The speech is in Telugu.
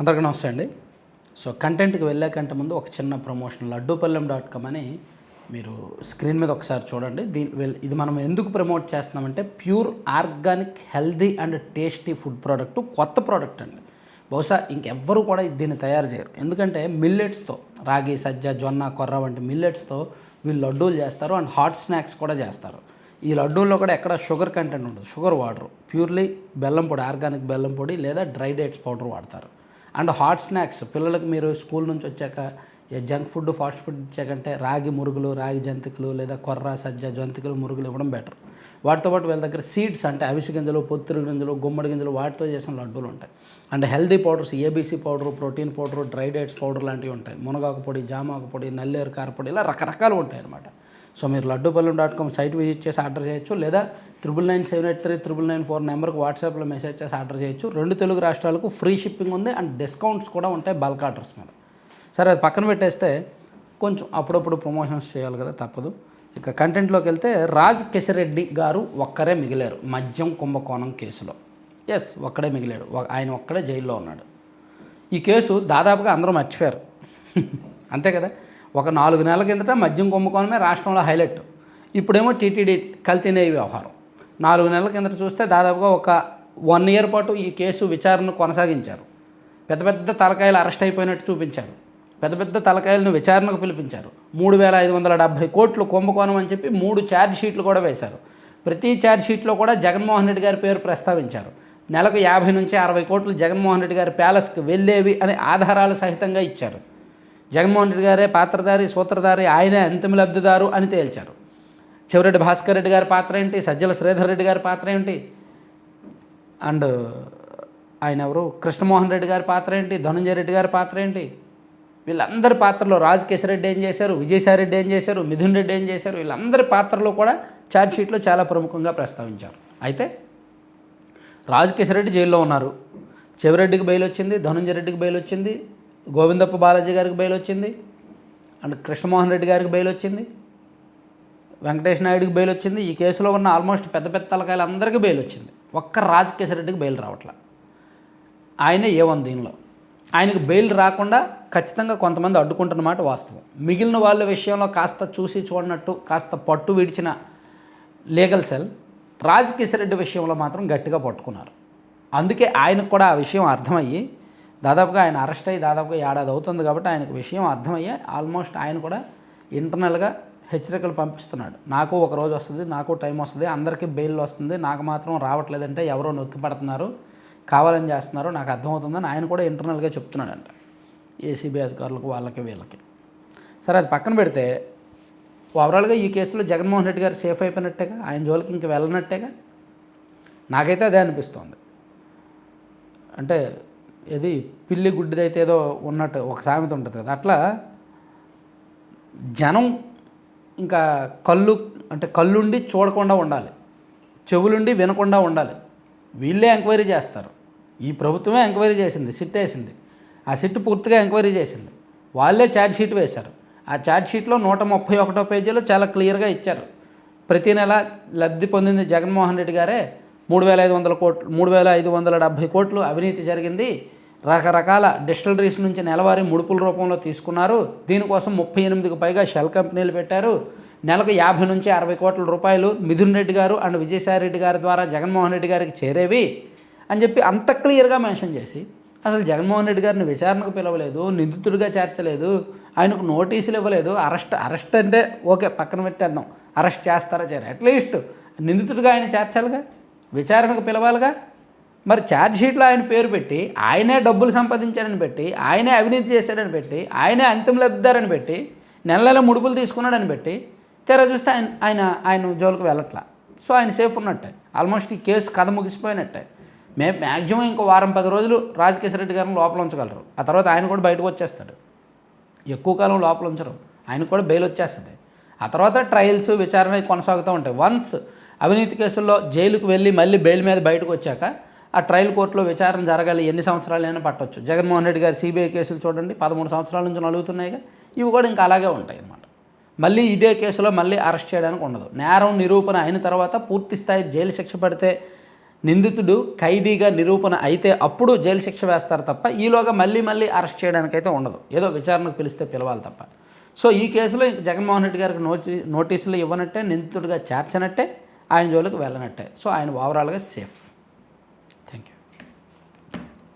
అందరికీ నమస్తే అండి. సో కంటెంట్కి వెళ్ళాకంటే ముందు ఒక చిన్న ప్రమోషన్ లడ్డూపల్లెం డాట్ కామ్ అని మీరు స్క్రీన్ మీద ఒకసారి చూడండి. దీని వెల్- ఇది మనం ఎందుకు ప్రమోట్ చేస్తున్నామంటే pure organic healthy and tasty food product కొత్త ప్రోడక్ట్ అండి. బహుశా ఇంకెవ్వరు కూడా దీన్ని తయారు చేయరు. ఎందుకంటే మిల్లెట్స్తో రాగి సజ్జ జొన్న కొర్ర వంటి మిల్లెట్స్తో వీళ్ళు లడ్డూలు చేస్తారు అండ్ హాట్ స్నాక్స్ కూడా చేస్తారు. ఈ లడ్డూల్లో కూడా ఎక్కడ షుగర్ కంటెంట్ ఉండదు. షుగర్ వాడరు. ప్యూర్లీ బెల్లం పొడి ఆర్గానిక్ బెల్లం పొడి లేదా డ్రై డేట్స్ పౌడర్ వాడతారు. అండ్ హాట్ స్నాక్స్ పిల్లలకు మీరు స్కూల్ నుంచి వచ్చాక జంక్ ఫుడ్ ఫాస్ట్ ఫుడ్ ఇచ్చాకంటే రాగి మురుగులు రాగి జంతికలు లేదా కొర్ర సజ్జ జంతికలు మురుగులు ఇవ్వడం బెటర్ వాటితో పాటు వీళ్ళ దగ్గర సీడ్స్ అంటే అవిసి గింజలు పొత్తిరి గింజలు గుమ్మడి గింజలు వాటితో చేసిన లడ్డూలు ఉంటాయి. And healthy powders ABC powder protein powder dry dates powder లాంటివి ఉంటాయి. మునగాకు పొడి జామాకు పొడి నల్లేరు కారపొడి ఇలా రకరకాలు ఉంటాయి అన్నమాట సో మీరు Laddupallem dot com site visit చేసి ఆర్డర్ చేయొచ్చు లేదా triple nine seven eight three triple nine four నెంబర్కి వాట్సాప్లో మెసేజ్ చేసి ఆర్డర్ చేయొచ్చు. రెండు తెలుగు రాష్ట్రాలకు ఫ్రీ షిప్పింగ్ ఉంది అండ్ డిస్కౌంట్స్ కూడా ఉంటాయి బల్క్ ఆర్డర్స్ మీద. సరే అది పక్కన పెట్టేస్తే కొంచెం అప్పుడప్పుడు ప్రమోషన్స్ చేయాలి కదా తప్పదు. ఇక కంటెంట్లోకి వెళ్తే రాజ్ కిషరెడ్డి గారు ఒక్కరే మిగిలారు మద్యం కుంభకోణం కేసులో. ఎస్ ఒక్కడే మిగిలాడు. ఆయన ఒక్కడే జైల్లో ఉన్నాడు. ఈ కేసు దాదాపుగా అందరూ మర్చిపోయారు. అంతే కదా? ఒక నాలుగు నెలల కిందట మద్యం కుంభకోణమే రాష్ట్రంలో హైలైట్. ఇప్పుడేమో టీటీడీ కల్తీనే వ్యవహారం. నాలుగు నెలల కిందట చూస్తే దాదాపుగా ఒక వన్ ఇయర్ పాటు ఈ కేసు విచారణ కొనసాగించారు. పెద్ద పెద్ద తలకాయలు అరెస్ట్ అయిపోయినట్టు చూపించారు. పెద్ద పెద్ద తలకాయలను విచారణకు పిలిపించారు. మూడు వేల ఐదు వందల డెబ్భై కోట్లు కుంభకోణం అని చెప్పి మూడు ఛార్జ్ షీట్లు కూడా వేశారు. ప్రతి ఛార్జ్ షీట్లో కూడా జగన్మోహన్ రెడ్డి గారి పేరు ప్రస్తావించారు. నెలకు యాభై నుంచి అరవై కోట్లు జగన్మోహన్ రెడ్డి గారి ప్యాలెస్కి వెళ్ళేవి అనే ఆధారాలు సహితంగా ఇచ్చారు. జగన్మోహన్ రెడ్డి గారే పాత్రధారి సూత్రధారి ఆయనే అంతిమ లబ్ధిదారు అని తేల్చారు. చివరెడ్డి భాస్కర్ రెడ్డి గారి పాత్ర ఏంటి? సజ్జల శ్రీధర్ రెడ్డి గారి పాత్ర ఏంటి? అండ్ ఆయన ఎవరు? కృష్ణమోహన్ రెడ్డి గారి పాత్ర ఏంటి? ధనంజయ రెడ్డి గారి పాత్ర ఏంటి? వీళ్ళందరి పాత్రలో రాజకేశ్వర రెడ్డి ఏం చేశారు? విజయసాయి రెడ్డి ఏం చేశారు? మిథున్ రెడ్డి ఏం చేశారు? వీళ్ళందరి పాత్రలో కూడా ఛార్జ్ షీట్లో చాలా ప్రముఖంగా ప్రస్తావించారు. అయితే రాజకేశ్వర రెడ్డి జైల్లో ఉన్నారు. చెవిరెడ్డికి బెయిల్ వచ్చింది ధనంజయ రెడ్డికి బెయిల్ వచ్చింది. గోవిందప్ప బాలాజీ గారికి బెయిల్ వచ్చింది అండ్ కృష్ణమోహన్ రెడ్డి గారికి బెయిల్ వచ్చింది వెంకటేష్ నాయుడికి బెయిల్ వచ్చింది ఈ కేసులో ఉన్న ఆల్మోస్ట్ పెద్ద పెద్ద తలకాయలు అందరికీ బెయిల్ వచ్చింది ఒక్క రాజకేశ్వర రెడ్డికి బెయిల్ రావట్లే. ఆయనే ఏ దీనిలో. ఆయనకు బెయిల్ రాకుండా ఖచ్చితంగా కొంతమంది అడ్డుకుంటున్నమాట వాస్తవం. మిగిలిన వాళ్ళ విషయంలో కాస్త చూసి చూడనట్టు కాస్త పట్టు విడిచిన లీగల్ సెల్ రాజకేశ్వర రెడ్డి విషయంలో మాత్రం గట్టిగా పట్టుకున్నారు. అందుకే ఆయనకు కూడా ఆ విషయం అర్థమయ్యి దాదాపుగా ఆయన అరెస్ట్ అయ్యి దాదాపుగా ఏడాది అవుతుంది కాబట్టి ఆయనకు విషయం అర్థమయ్యే ఆల్మోస్ట్ ఆయన కూడా ఇంటర్నల్గా హెచ్చరికలు పంపిస్తున్నాడు. నాకు ఒక రోజు వస్తుంది నాకు టైం వస్తుంది అందరికీ బెయిల్ వస్తుంది నాకు మాత్రం రావట్లేదంటే ఎవరో నొక్కి పడుతున్నారు కావాలని చేస్తున్నారు నాకు అర్థమవుతుందని ఆయన కూడా ఇంటర్నల్గా చెప్తున్నాడంట. ఏసీబీ అధికారులకు వాళ్ళకి వీళ్ళకి. సరే అది పక్కన పెడితే ఓవరాల్గా ఈ కేసులో జగన్మోహన్ రెడ్డి గారు సేఫ్ అయిపోయినట్టేగా? ఆయన జోలికి ఇంక వెళ్ళనట్టేగా? నాకైతే అదే అనిపిస్తోంది. అంటే ఇది పిల్లి గుడ్డిదైతే ఏదో ఉన్నట్టు ఒక సామెత ఉంటుంది కదా. అట్లా జనం ఇంకా కళ్ళు అంటే కళ్ళుండి చూడకుండా ఉండాలి. చెవులుండి వినకుండా ఉండాలి. వీళ్ళే ఎంక్వైరీ చేస్తారు. ఈ ప్రభుత్వమే ఎంక్వైరీ చేసింది సిట్ వేసింది. ఆ సిట్ పూర్తిగా ఎంక్వైరీ చేసింది. వాళ్ళే ఛార్జ్ షీట్ వేశారు. ఆ ఛార్జ్ షీట్లో నూట ముప్పై ఒకటో పేజీలో చాలా క్లియర్గా ఇచ్చారు. ప్రతి నెల లబ్ధి పొందింది జగన్మోహన్ రెడ్డి గారే. మూడు వేల ఐదు వందల కోట్లు మూడు వేల ఐదు వందల డెబ్భై కోట్లు అవినీతి జరిగింది. రకరకాల డిస్టిలరీస్ నుంచి నెలవారీ ముడుపుల రూపంలో తీసుకున్నారు. దీనికోసం ముప్పై ఎనిమిదికి పైగా షెల్ కంపెనీలు పెట్టారు. నెలకు యాభై నుంచి అరవై కోట్ల రూపాయలు మిథున్ రెడ్డి గారు అండ్ విజయసాయి రెడ్డి గారి ద్వారా జగన్మోహన్ రెడ్డి గారికి చేరేవి అని చెప్పి అంత క్లియర్గా మెన్షన్ చేసి అసలు జగన్మోహన్ రెడ్డి గారిని విచారణకు పిలవలేదు నిందితుడిగా చేర్చలేదు ఆయనకు నోటీసులు ఇవ్వలేదు అరెస్ట్ అరెస్ట్ అంటే ఓకే పక్కన పెట్టేద్దాం అరెస్ట్ చేస్తారా చేయరు? అట్లీస్ట్ నిందితుడిగా ఆయన చేర్చాలిగా? విచారణకు పిలవాలిగా? మరి ఛార్జ్షీట్లో ఆయన పేరు పెట్టి ఆయనే డబ్బులు సంపాదించారని పెట్టి ఆయనే అవినీతి చేశారని పెట్టి ఆయనే అంతిమ లబ్ధిదారని పెట్టి నెల నెల ముడుపులు తీసుకున్నాడని పెట్టి తెర చూస్తే ఆయన ఆయన ఆయన జోలికి వెళ్ళట్లా. సో ఆయన సేఫ్ ఉన్నట్టే. ఆల్మోస్ట్ ఈ కేసు కథ ముగిసిపోయినట్టే. మే మ్యాక్సిమం ఇంకో వారం పది రోజులు రాజకేశ్వర రెడ్డి గారిని లోపల ఉంచగలరు. ఆ తర్వాత ఆయన కూడా బయటకు వచ్చేస్తాడు. ఎక్కువ కాలం లోపల ఉంచరు. ఆయన కూడా బెయిల్ వచ్చేస్తుంది. ఆ తర్వాత ట్రయల్స్ విచారణ కొనసాగుతూ ఉంటాయి. వన్స్ అవినీతి కేసుల్లో జైలుకు వెళ్ళి మళ్ళీ బెయిల్ మీద బయటకు వచ్చాక ఆ ట్రయల్ కోర్టులో విచారణ జరగాలి ఎన్ని సంవత్సరాలైనా పట్టొచ్చు. జగన్మోహన్ రెడ్డి గారి సిబిఐ కేసులు చూడండి పదమూడు సంవత్సరాల నుంచి నలుగుతున్నాయిగా ఇవి కూడా ఇంకా అలాగే ఉంటాయి అన్నమాట. మళ్ళీ ఇదే కేసులో మళ్ళీ అరెస్ట్ చేయడానికి ఉండదు. నేరం నిరూపణ అయిన తర్వాత పూర్తి స్థాయి జైలు శిక్ష పడితే నిందితుడు ఖైదీగా నిరూపణ అయితే అప్పుడు జైలు శిక్ష వేస్తారు తప్ప ఈలోగా మళ్ళీ మళ్ళీ అరెస్ట్ చేయడానికైతే ఉండదు. ఏదో విచారణకు పిలిస్తే పిలవాలి తప్ప. సో ఈ కేసులో ఇంక జగన్మోహన్ రెడ్డి గారికి నోటి నోటీసులు ఇవ్వనట్టే నిందితుడిగా చేర్చనట్టే ఆయన జోలికి వెళ్ళనట్టే. సో ఆయన ఓవరాల్గా సేఫ్.